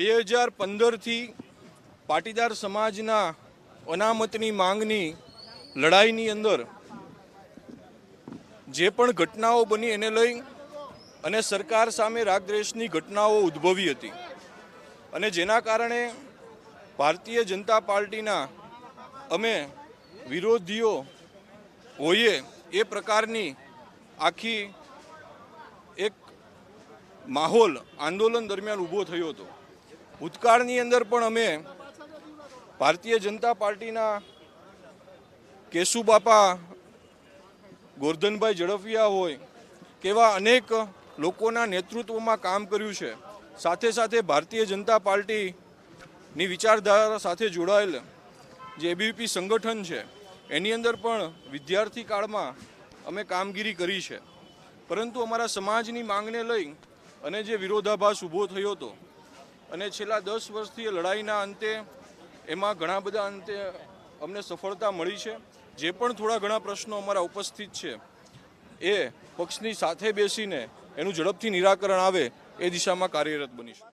બે હજાર પંદરથી પાટીદાર સમાજના અનામતની માંગની લડાઈની અંદર જે પણ ઘટનાઓ બની એને લઈ અને સરકાર સામે રાગદ્વેષની ઘટનાઓ ઉદ્ભવી હતી. અને જેના કારણે ભારતીય જનતા પાર્ટીના અમે વિરોધીઓ હોઈએ એ પ્રકારની આખી એક માહોલ આંદોલન દરમિયાન ઊભો થયો હતો. ભૂતકાળની અંદર પણ અમે ભારતીય જનતા પાર્ટીના કેશુબાપા ગોરધનભાઈ ઝડફિયા હોય કેવા અનેક લોકોના નેતૃત્વમાં કામ કર્યું છે. સાથે સાથે ભારતીય જનતા પાર્ટીની વિચારધારા સાથે જોડાયેલ જે એબીપી સંગઠન છે, એની અંદર પણ વિદ્યાર્થી કાળમાં અમે કામગીરી કરી છે. પરંતુ અમારા સમાજની માંગને લઈ અને જે વિરોધાભાસ ઊભો થયો હતો અને છેલ્લા દસ વર્ષથી લડાઈના અંતે એમાં ઘણા બધા અંતે અમને સફળતા મળી છે. જે પણ થોડા ઘણા પ્રશ્નો અમારા ઉપસ્થિત છે, એ પક્ષની સાથે બેસીને એનું ઝડપથી નિરાકરણ આવે એ દિશામાં કાર્યરત બનીશું.